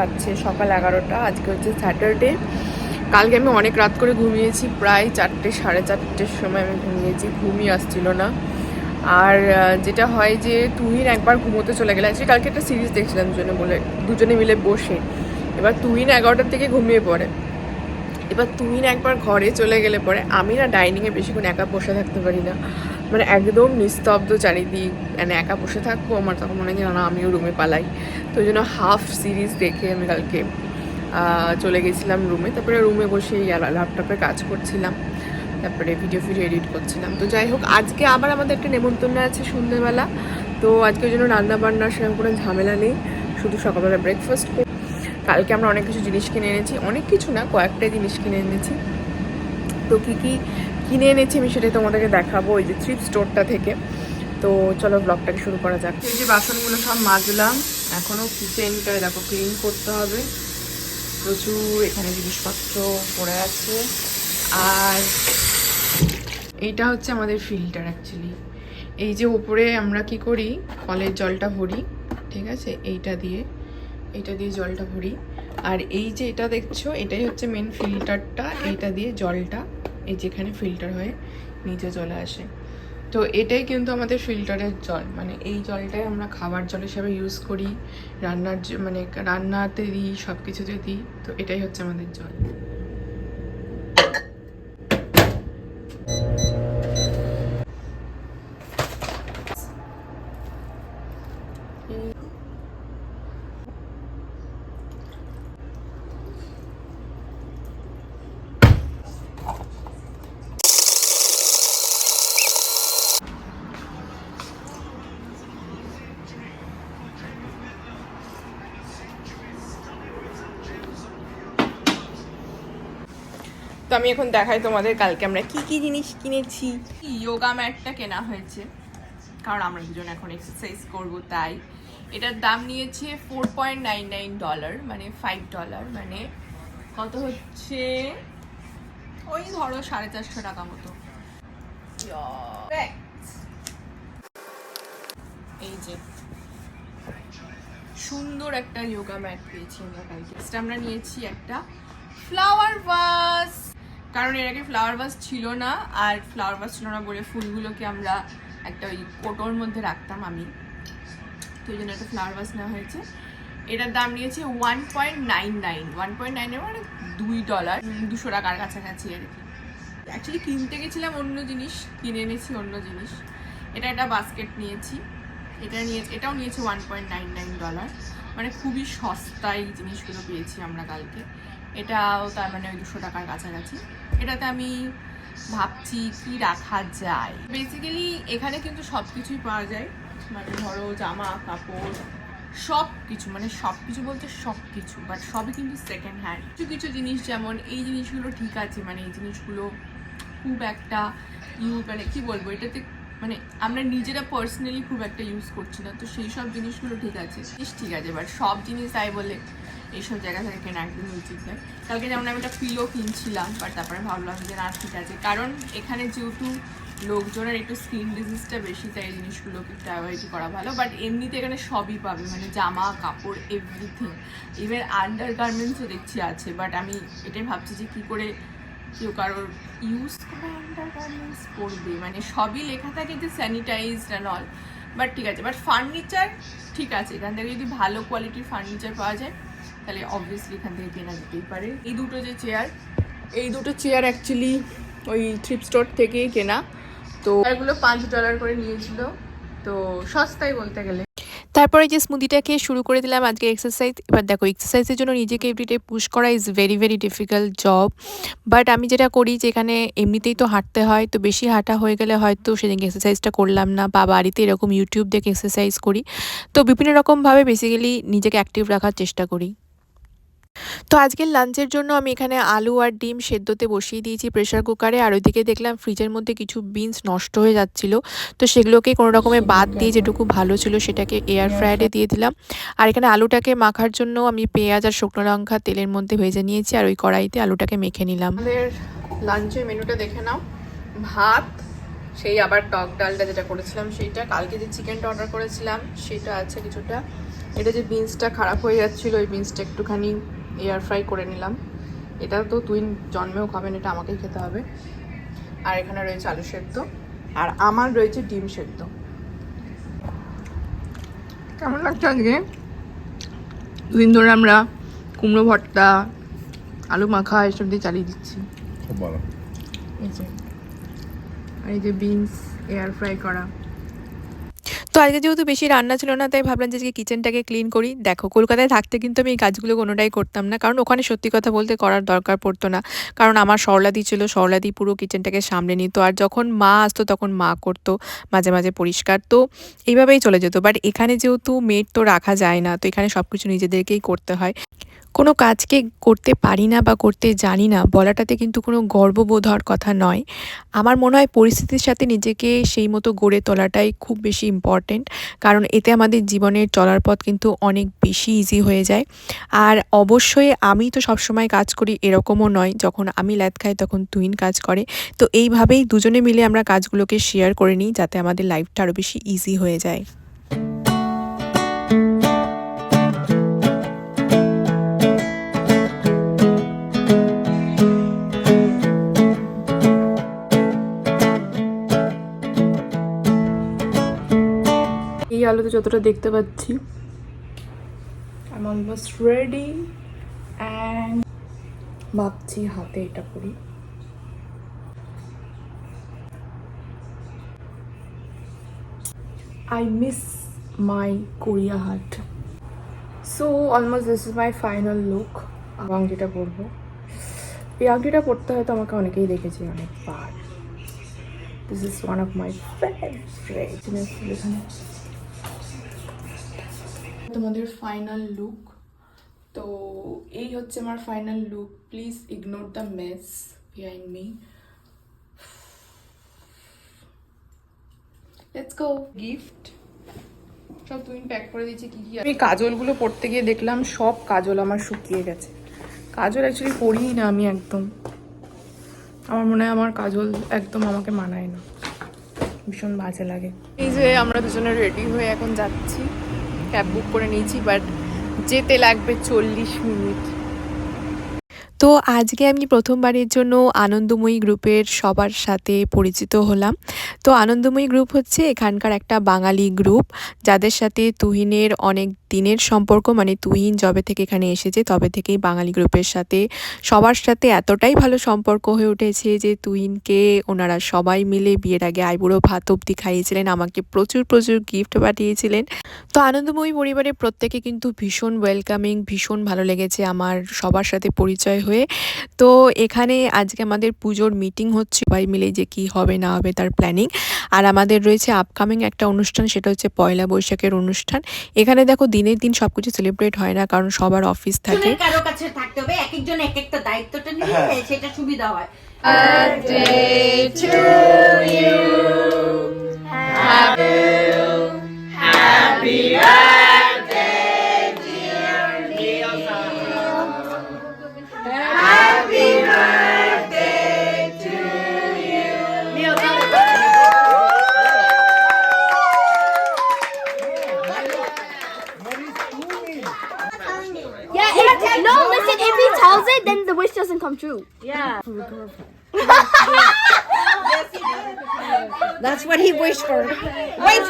বাজছে সকাল এগারোটা, আজকে হচ্ছে স্যাটারডে কালকে আমি অনেক রাত করে ঘুমিয়েছি, প্রায় চারটে, সাড়ে চারটের সময় আমি ঘুমিয়েছি, ঘুমই আসছিল না। আর যেটা হয় যে তুহিন একবার ঘুমোতে চলে গেলে, আজকে কালকে একটা সিরিজ দেখছিলাম দুজনে বলে, দুজনে মিলে বসে। এবার তুহিন এগারোটার থেকে ঘুমিয়ে পড়ে। এবার তুহিন একবার ঘরে চলে গেলে পরে, আমি না ডাইনিংয়ে বেশিক্ষণ একা বসে থাকতে পারি না। মানে একদম নিস্তব্ধ চারিদিক মানে একা বসে থাকব আমার তখন মনে হয় না আমিও রুমে পালাই। তো ওই জন্য হাফ সিরিজ দেখে আমি কালকে চলে গেছিলাম রুমে তারপরে রুমে বসে ল্যাপটপে কাজ করছিলাম। তারপরে ভিডিও ফিডিও এডিট করছিলাম। তো যাই হোক, আজকে আবার আমাদের একটা নেমন্তন্ন আছে সন্ধ্যেবেলা। তো আজকে ওই জন্য রান্না বান্নার সেরকম কোনো ঝামেলা নেই। শুধু সকালবেলা ব্রেকফাস্ট করি। কালকে আমরা অনেক কিছু জিনিস কিনে এনেছি। অনেক কিছু না কয়েকটাই জিনিস কিনে এনেছি। তো কী কী কিনে এনেছি, আমি সেটাই তোমাদেরকে দেখাবো ওই যে থ্রিপ স্টোরটা থেকে। তো চলো ব্লগটাকে শুরু করা যাক। এই যে বাসনগুলো সব মাজলাম, এখনও কিচেনটা দেখো ক্লিন করতে হবে। প্রচুর এখানে জিনিসপত্র পড়ে আছে। আর এইটা হচ্ছে আমাদের ফিল্টার অ্যাকচুয়ালি এই যে উপরে আমরা কি করি, কলের জলটা ভরি, ঠিক আছে? এইটা দিয়ে এইটা দিয়ে জলটা ভরি। আর এই যে এটা দেখছ, এটাই হচ্ছে মেন ফিল্টারটা এইটা দিয়ে জলটা এই যেখানে ফিল্টার হয়ে নিচে চলে আসে। তো এটাই কিন্তু আমাদের ফিল্টারের জল। মানে এই জলটাই আমরা খাবার জল হিসাবে ইউজ করি, রান্নার মানে রান্নাতে দিই সব কিছুতে দিই, তো এটাই হচ্ছে আমাদের জল। তো আমি এখন দেখাই তোমাদের কালকে আমরা কি কি জিনিস কিনেছি। যোগা ম্যাটটা কেনা হয়েছে, কারণ আমরা দুজন এখন এক্সারসাইজ করব, তাই। এটার দাম নিয়েছে four point nine nine dollar মানে ফাইভ ডলার মানে কত হচ্ছে? ওই ধরো সাড়ে চারশো টাকা মতো। এই যে, সুন্দর একটা যোগা ম্যাট পেয়েছি আমরা কালকে। আমরা নিয়েছি একটা ফ্লাওয়ার ভাস কারণ এর আগে ফ্লাওয়ার ভাস ছিল না, আর ফ্লাওয়ার ভাস ছিল না বলে ফুলগুলোকে আমরা একটা ওই কোটোর মধ্যে রাখতাম আমি। তো এই জন্য একটা ফ্লাওয়ার ভাস নেওয়া হয়েছে। এটার দাম নিয়েছে one point nine nine one point nine মানে দুই ডলার দুশো টাকার কাছাকাছি আর কি। অ্যাকচুয়ালি কিনতে গেছিলাম অন্য জিনিস, কিনে এনেছি অন্য জিনিস। এটা একটা বাস্কেট নিয়েছি। এটা নিয়ে, এটাও নিয়েছে one point nine nine dollar মানে খুবই সস্তায় জিনিসগুলো পেয়েছি আমরা কালকে। এটাও তার মানে ওই দুশো টাকার কাছাকাছি। এটাতে আমি ভাবছি কি রাখা যায়। বেসিক্যালি এখানে কিন্তু সব কিছুই পাওয়া যায়। মানে ধরো জামা, কাপড় সব কিছু মানে সব কিছু বলতে সব কিছু বাট সবই কিন্তু সেকেন্ড হ্যান্ড কিছু কিছু জিনিস যেমন এই জিনিসগুলো ঠিক আছে মানে এই জিনিসগুলো খুব একটা ইউ মানে কি বলব, এটাতে মানে আমরা নিজেরা পার্সোনালি খুব একটা ইউজ করছি না। তো সেই সব জিনিসগুলো ঠিক আছে। ঠিক আছে বাট সব জিনিস তাই বলে এইসব জায়গা থেকে কেনা একদমই উচিত নয়। কালকে যেমন আমি একটা পিলো কিনছিলাম বাট তারপরে ভাবলাম যে না, ঠিক আছে। কারণ এখানে যেহেতু লোকজনের একটু স্কিন ডিজিজটা বেশি, তাই এই জিনিসগুলোকে একটু অ্যাভয়েড করা ভালো। বাট এমনিতে এখানে সবই পাবে মানে জামা, কাপড় এভরিথিং ইভেন আন্ডার গার্মেন্টসও দেখছি আছে বাট আমি এটাই ভাবছি যে কী করে কেউ কারোর ইউজ করে আন্ডার গার্মেন্টস পরবে। মানে সবই লেখা থাকে যে স্যানিটাইজ অ্যান্ড অল বাট ঠিক আছে বাট ফার্নিচার ঠিক আছে। এখান থেকে যদি ভালো কোয়ালিটির ফার্নিচার পাওয়া যায় তাহলে অবভিয়াসলি এখান থেকে কেনা যেতেই পারে। এই দুটো যে চেয়ার এই দুটো চেয়ার অ্যাকচুয়ালি ওই থ্রিপ স্টোর থেকেই কেনা। তো এগুলো পাঁচ ডলার করে নিয়েছিল। তো সস্তাই বলতে গেলে। তারপরে যে স্মুদিটা খেয়ে শুরু করে দিলাম আজকে এক্সারসাইজ এবার দেখো এক্সারসাইজের জন্য নিজেকে এভরিডে পুশ করা is very very difficult job but আমি যেটা করি যে এখানে এমনিতেই তো হাঁটতে হয় তো বেশি হাঁটা হয়ে গেলে হয়তো সেদিনকে এক্সারসাইজটা করলাম না বা বাড়িতে এরকম ইউটিউব দেখে এক্সারসাইজ করি। তো বিভিন্ন রকমভাবে বেসিক্যালি নিজেকে অ্যাক্টিভ রাখার চেষ্টা করি। তো আজকের লাঞ্চের জন্য আমি এখানে আলু আর ডিম সেদ্ধতে বসিয়ে দিয়েছি প্রেশার কুকারে। আর ওইদিকে দেখলাম ফ্রিজের মধ্যে কিছু বিনস নষ্ট হয়ে যাচ্ছিল। তো সেগুলোকে কোনো রকমে বাদ দিয়ে যেটুকু ভালো ছিল সেটাকে এয়ার ফ্রায়ারে দিয়ে দিলাম। আর এখানে আলুটাকে মাখার জন্য আমি পেঁয়াজ আর শুকনো লঙ্কা তেলের মধ্যে ভেজে নিয়েছি আর ওই কড়াইতে আলুটাকে মেখে নিলাম। লাঞ্চের মেনুটা দেখে নাও। ভাত, সেই আবার টক ডালটা যেটা করেছিলাম সেইটা। কালকে যে চিকেনটা অর্ডার করেছিলাম, সেটা আছে কিছুটা। এটা যে বিনসটা খারাপ হয়ে যাচ্ছিল, ওই বিনসটা একটুখানি এয়ার ফ্রাই করে নিলাম। এটা তো তুই জন্মেও খাবেন এটা আমাকেই খেতে হবে। আর এখানে রয়েছে আলু সেদ্ধ আর আমার রয়েছে ডিম সেদ্ধ। কেমন লাগছে আজকে? দুদিন ধরে আমরা কুমড়ো ভর্তা আলু মাখা এসব দিয়ে চালিয়ে দিচ্ছি। খুব ভালো। এই যে আর এই যে বিনস এয়ার ফ্রাই করা। তো আজকে যেহেতু বেশি রান্না ছিল না, তাই ভাবলাম যে আজকে কিচেনটাকে ক্লিন করি। দেখো, কলকাতায় থাকতে কিন্তু আমি এই কাজগুলো কোনোটাই করতাম না, কারণ ওখানে সত্যি কথা বলতে করার দরকার পড়তো না। কারণ আমার সরলাদি ছিল, সরলাদি পুরো কিচেনটাকে সামলে নিত, আর যখন মা আসতো তখন মা করতো, মাঝে মাঝে পরিষ্কার। তো এইভাবেই চলে যেত বাট এখানে যেহেতু মেড তো রাখা যায় না, তো এখানে সব কিছু নিজেদেরকেই করতে হয়। কোনো কাজকে করতে পারি না বা করতে জানি না বলাটাতে কিন্তু কোনো গর্ববোধ হওয়ার কথা নয়। আমার মনে হয় পরিস্থিতির সাথে নিজেকে সেই মতো গড়ে তোলাটাই খুব বেশি ইম্পর্টেন্ট কারণ এতে আমাদের জীবনের চলার পথ কিন্তু অনেক বেশি ইজি হয়ে যায়। আর অবশ্যই আমি তো সবসময় কাজ করি এরকমও নয়, যখন আমি ল্যাদ খাই তখন তুইন কাজ করে। তো এইভাবেই দুজনে মিলে আমরা কাজগুলোকে শেয়ার করে নিই যাতে আমাদের লাইফটা আরও বেশি ইজি হয়ে যায়। এই আলোতে যতটা দেখতে পাচ্ছি। রেডি অ্যান্ড ভাবছি হাতে এটা করি I miss my Korea hat so almost this is my final look আংটিটা পরবো। এই আংটিটা পরতে হয়তো আমাকে অনেকেই দেখেছি অনেকবার। This is one of my favourite এখানে তোমাদের ফাইনাল লুক তো এই হচ্ছে আমার final look please ignore the mess behind me let's go gift সব তুমি প্যাক করে দিয়েছি, কি কি আমি কাজলগুলো পড়তে গিয়ে দেখলাম, সব কাজল আমার শুকিয়ে গেছে। কাজল অ্যাকচুয়ালি পরিই না আমি একদম। আমার মনে হয় আমার কাজল একদম আমাকে মানায় না। ভীষণ বাজে লাগে। এই যে আমরা দুজনে রেডি হয়ে এখন যাচ্ছি। ক্যাব বুক করে নিয়েছি বাট যেতে লাগবে চল্লিশ মিনিট। তো আজকে আমি প্রথমবারের জন্য আনন্দময়ী গ্রুপের সবার সাথে পরিচিত হলাম। তো আনন্দময়ী গ্রুপ হচ্ছে এখানকার একটা বাঙালি গ্রুপ, যাদের সাথে তুহিনের অনেক দিনের সম্পর্ক মানে তুহিন যবে থেকে এখানে এসেছে তবে থেকেই বাঙালি গ্রুপের সাথে সবার সাথে এতটাই ভালো সম্পর্ক হয়ে উঠেছে যে তুহিনকে ওনারা সবাই মিলে বিয়ের আগে আইবুড়ো ভাত অব্দি খাইয়েছিলেন, আমাকে প্রচুর প্রচুর গিফট পাঠিয়েছিলেন। তো আনন্দময়ী পরিবারের প্রত্যেকে কিন্তু ভীষণ ওয়েলকামিং ভীষণ ভালো লেগেছে আমার সবার সাথে পরিচয় হয়ে। তো এখানে আজকে আমাদের পুজোর মিটিং হচ্ছে সবাই মিলে যে কি হবে না হবে তার প্ল্যানিং আর আমাদের রয়েছে আপকামিং একটা অনুষ্ঠান সেটা হচ্ছে পয়লা বৈশাখের অনুষ্ঠান। এখানে দেখো দিনের দিন সব কিছু সেলিব্রেট হয় না কারণ সবার অফিস থাকে। একজনের কারও কাছে থাকতে হবে এক একজন এক একটা দায়িত্বটা নিলে সেটা সুবিধা হয়। Yeah, That's what he wished for. Wait,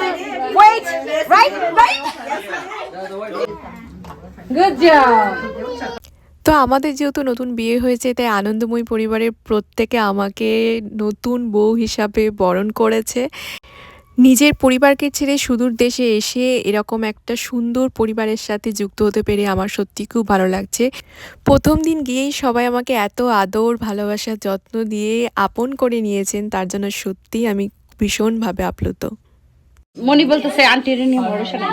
wait, right, right? Good job. তো আমাদের যেহেতু নতুন বিয়ে হয়েছে তাই আনন্দময় পরিবারের প্রত্যেকে আমাকে নতুন বউ হিসাবে বরণ করেছে নিজের পরিবারকে ছেড়ে সুদূর দেশে এসে এরকম একটা সুন্দর পরিবারের সাথে যুক্ত হতে পেরে আমার সত্যি খুব ভালো লাগছে। প্রথম দিন গিয়েই সবাই আমাকে এত আদর ভালোবাসা যত্ন দিয়ে আপন করে নিয়েছেন তার জন্য সত্যিই আমি ভীষণভাবে আপ্লুত। মনি বলতেছে আন্টির নিয়ে ভরসা নাই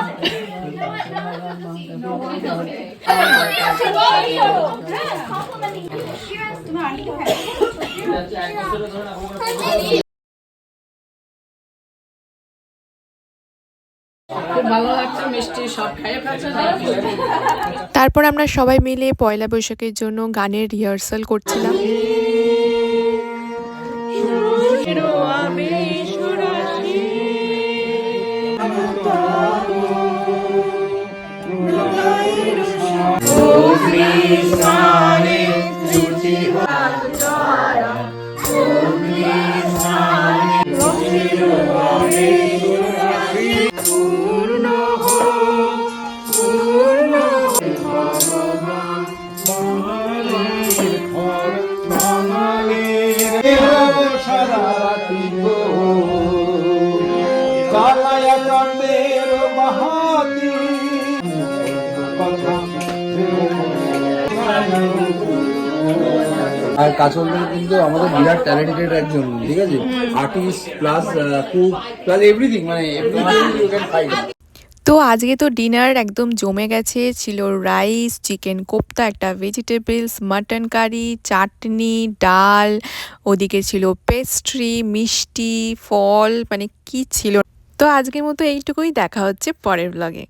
তারপর আমরা সবাই মিলে পয়লা বৈশাখের জন্য গানের রিহার্সাল করছিলাম। কালায়াকান্দের আর কাজলদের কিন্তু আমাদের বিরাট ট্যালেন্টেড একজন, ঠিক আছে? Artist plus cook plus everything মানে তো আজকে তো ডিনার একদম জমে গেছে, ছিল রাইস চিকেন কোপ্তা, একটা ভেজিটেবলস মাটন কারি চাটনি ডাল, ওদিকে ছিল পেস্ট্রি মিষ্টি, ফল মানে কি ছিল? তো আজকের মতো এইটুকুই, দেখা হচ্ছে পরের ব্লগে